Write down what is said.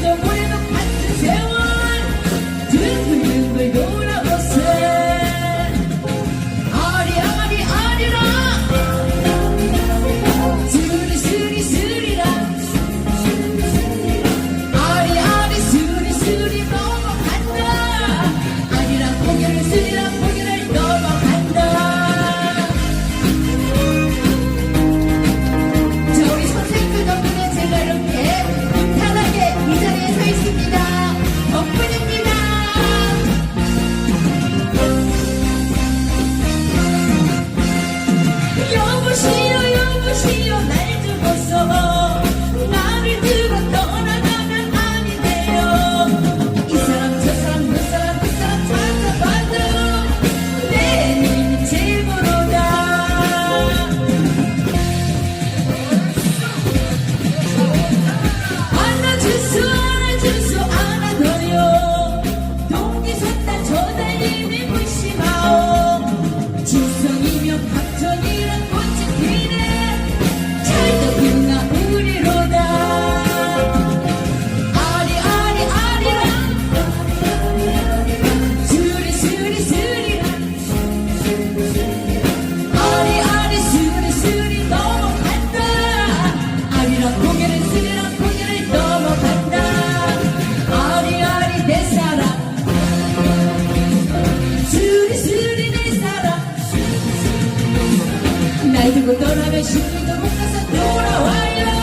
the 白いお白な 나이 들고 떠나면 시도 못 가서 돌아와요.